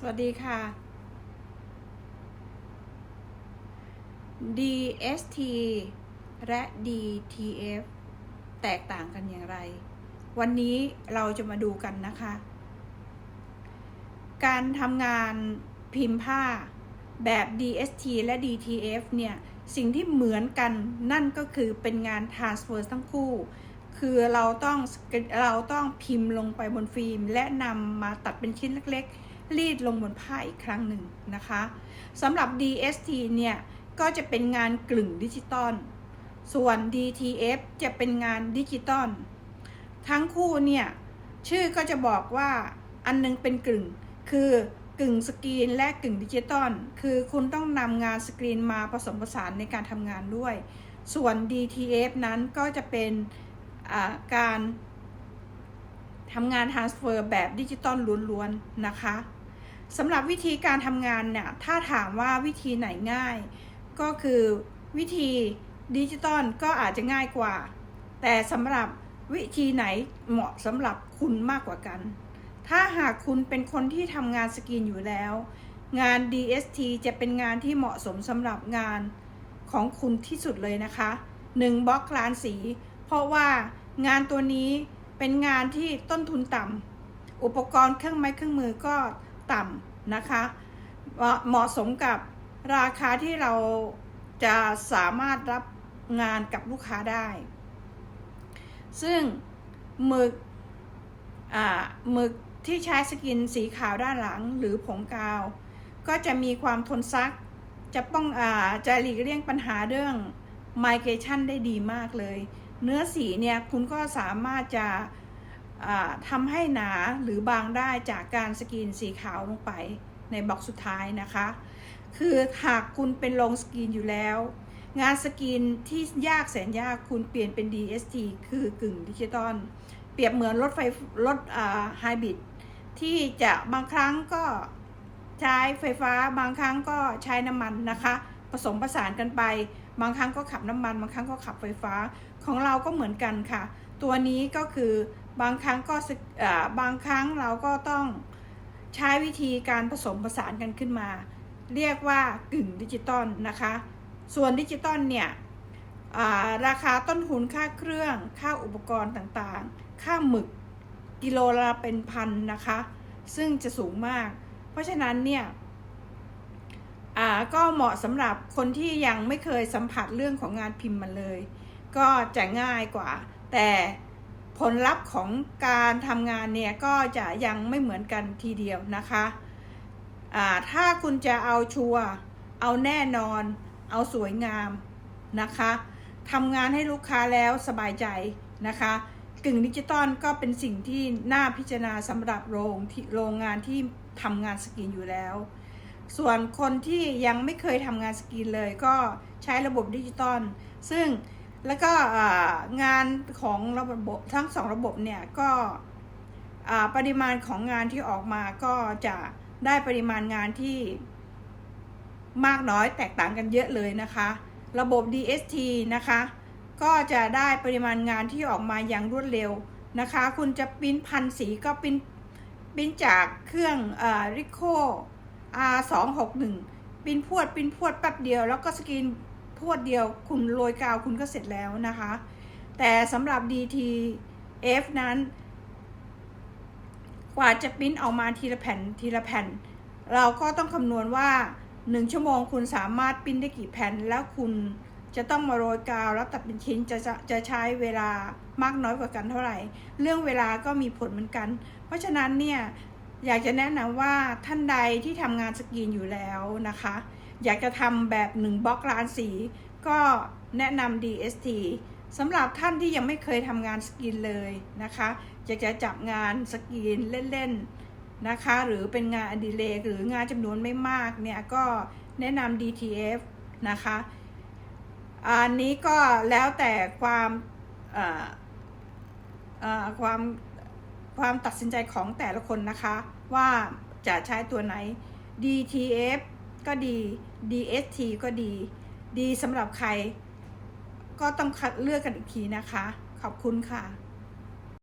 สวัสดีค่ะ DST และ DTF แตกต่างกันอย่างไร วันนี้เราจะมาดูกันนะคะ การทำงานพิมพ์ผ้าแบบ DST และ DTF เนี่ย สิ่งที่เหมือนกันนั่นก็คือเป็นงาน transfer ทั้งคู่ คือเราต้องเราต้องพิมพ์ลงไปบนฟิล์ม และนำมาตัดเป็นชิ้นเล็กๆ รีดลงบนผ้าอีกครั้งหนึ่งนะคะสำหรับ DST เนี่ยก็จะเป็นงานกลึ่งดิจิตอลส่วน DTF จะเป็นงานดิจิตอลทั้งคู่เนี่ยชื่อก็จะบอกว่าอันนึงเป็นกลึ่งคือกึ่งสกรีนและกึ่งดิจิตอล คือคุณต้องนำงานสกรีนมาผสมผสานในการทำงานด้วย ส่วน DTF นั้นก็จะเป็นการทำงาน transfer แบบดิจิตอลล้วนๆ นะคะ สำหรับวิธีการทำงานเนี่ยถ้าถามว่าวิธีไหนง่าย ก็คือวิธีดิจิตอลก็อาจจะง่ายกว่า แต่สำหรับวิธีไหนเหมาะสำหรับคุณมากกว่ากัน ถ้าหากคุณเป็นคนที่ทำงานสกรีนอยู่แล้ว งาน DST จะเป็นงานที่เหมาะสมสำหรับงานของคุณที่สุดเลยนะคะ1บล็อกล้านสี เพราะว่างานตัวนี้เป็นงานที่ต้นทุนต่ำอุปกรณ์เครื่องไม้เครื่องมือก็ ต่ำนะคะเหมาะสมกับราคาที่เราจะสามารถรับงานกับลูกค้าได้ ซึ่งหมึกหมึกที่ใช้สกินสีขาวด้านหลังหรือผงกาว ก็จะมีความทนซัก จะป้องอาจะหลีกเลี่ยงปัญหาเรื่องไมเกรชันได้ดีมากเลย เนื้อสีเนี่ยคุณก็สามารถจะ ทำให้หนาหรือบางได้จากการสกรีนสีขาวลงไปในบล็อกสุดท้ายนะคะ คือหากคุณเป็นลงสกรีนอยู่แล้ว งานสกรีนที่ยากแสนยากคุณเปลี่ยนเป็น DST คือกึ่งดิจิตอลเปรียบเหมือนรถไฟรถไฮบริดที่จะบางครั้งก็ใช้ไฟฟ้าบางครั้งก็ใช้น้ำมันนะคะ ผสมผสานกันไป บางครั้งก็ขับน้ำมัน บางครั้งก็ขับไฟฟ้าของเราก็เหมือนกันค่ะ ตัวนี้ก็คือ บางครั้งก็บางครั้งเราก็ต้องใช้วิธีการผสมผสานกันขึ้นมา เรียกว่ากึ่งดิจิตอลนะคะ ส่วนดิจิตอลเนี่ยราคาต้นทุนค่าเครื่อง ค่าอุปกรณ์ต่างๆ ค่าหมึกกิโลละเป็นพันนะคะ ซึ่งจะสูงมาก เพราะฉะนั้นเนี่ยก็เหมาะสำหรับคนที่ยังไม่เคยสัมผัสเรื่องของงานพิมพ์มาเลย ก็จะง่ายกว่า แต่ ผลลัพธ์ของการทำงานเนี่ยก็จะยังไม่เหมือนกันทีเดียวนะคะถ้าคุณจะเอาชัวร์เอาแน่นอน เอาสวยงามนะคะทำงานให้ลูกค้าแล้วสบายใจนะคะกึ่งดิจิตอลก็เป็นสิ่งที่น่าพิจารณาสำหรับโรงที่โรงงานที่ทำงานสกรีนอยู่แล้ว ส่วนคนที่ยังไม่เคยทำงานสกรีนเลยก็ใช้ระบบดิจิตอลซึ่ง แล้วก็งานของระบบทั้งสองระบบเนี่ยก็ปริมาณของงานที่ออกมาก็จะได้ปริมาณงานที่มากน้อยแตกต่างกันเยอะเลยนะคะ ระบบ DST นะคะ ก็จะได้ปริมาณงานที่ออกมาอย่างรวดเร็วนะคะ คุณจะปิ้นพันสีก็ปิ้นปิ้นจากเครื่องริโค R261 ปิ้นพวดปิ้นพวดแป๊บเดียว แล้วก็สกรีน พวดเดียวคุณโรยกาวคุณก็เสร็จแล้วนะคะ แต่สำหรับ DTF นั้น กว่าจะปิ้นออกมาทีละแผ่นทีละแผ่น เราก็ต้องคำนวณว่า 1 ชั่วโมงคุณสามารถปิ้นได้กี่แผ่น แล้วคุณจะต้องมาโรยกาวแล้วตัดเป็นชิ้นจะจะจะใช้เวลามากน้อยกว่ากันเท่าไหร่ เรื่องเวลาก็มีผลเหมือนกัน เพราะฉะนั้นเนี่ยอยากจะแนะนำว่าท่านใดที่ทำงานสกรีนอยู่แล้วนะคะ อยากจะทำแบบหนึ่งบล็อกล้านสี ก็แนะนำ DST สำหรับท่านที่ยังไม่เคยทำงานสกรีนเลยนะคะอยากจะจับงานสกรีนเล่นๆนะคะ หรือเป็นงานอดิเรกหรืองานจำนวนไม่มากเนี่ยก็แนะนำ DTF นะคะอันนี้ก็แล้วแต่ความความความตัดสินใจของแต่ละคนนะคะ ว่าจะใช้ตัวไหน DTF ก็ดี DST ก็ดี ดีสำหรับใคร ก็ต้องคัดเลือกกันอีกทีนะคะ ขอบคุณค่ะ